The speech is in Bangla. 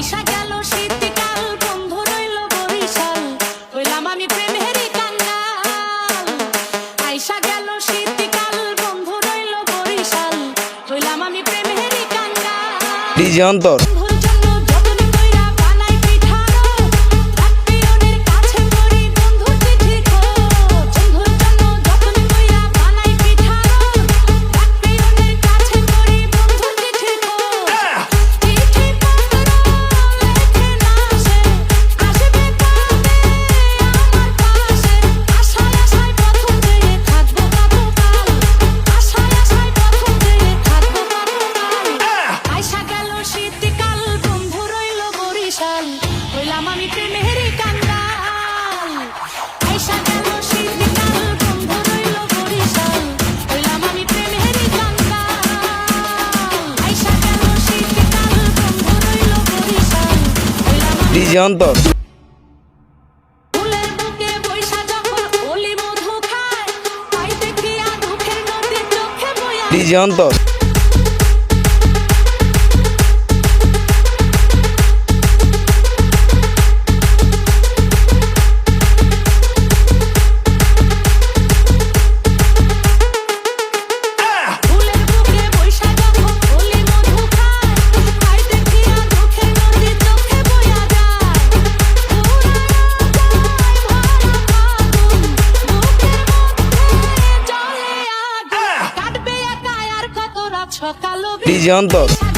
আইসা গেল শীতকাল, বন্ধ রইল বরিশাল। কইলাম, আমি প্রেমেরই কান্নাল। আইসা গেল শীতকাল, বন্ধ রইল বরিশাল। কইলাম, আমি প্রেমেরই কান্নাল। ডিজি অন্তর। ডিজি অন্তর ডিজি অন্তর সকাল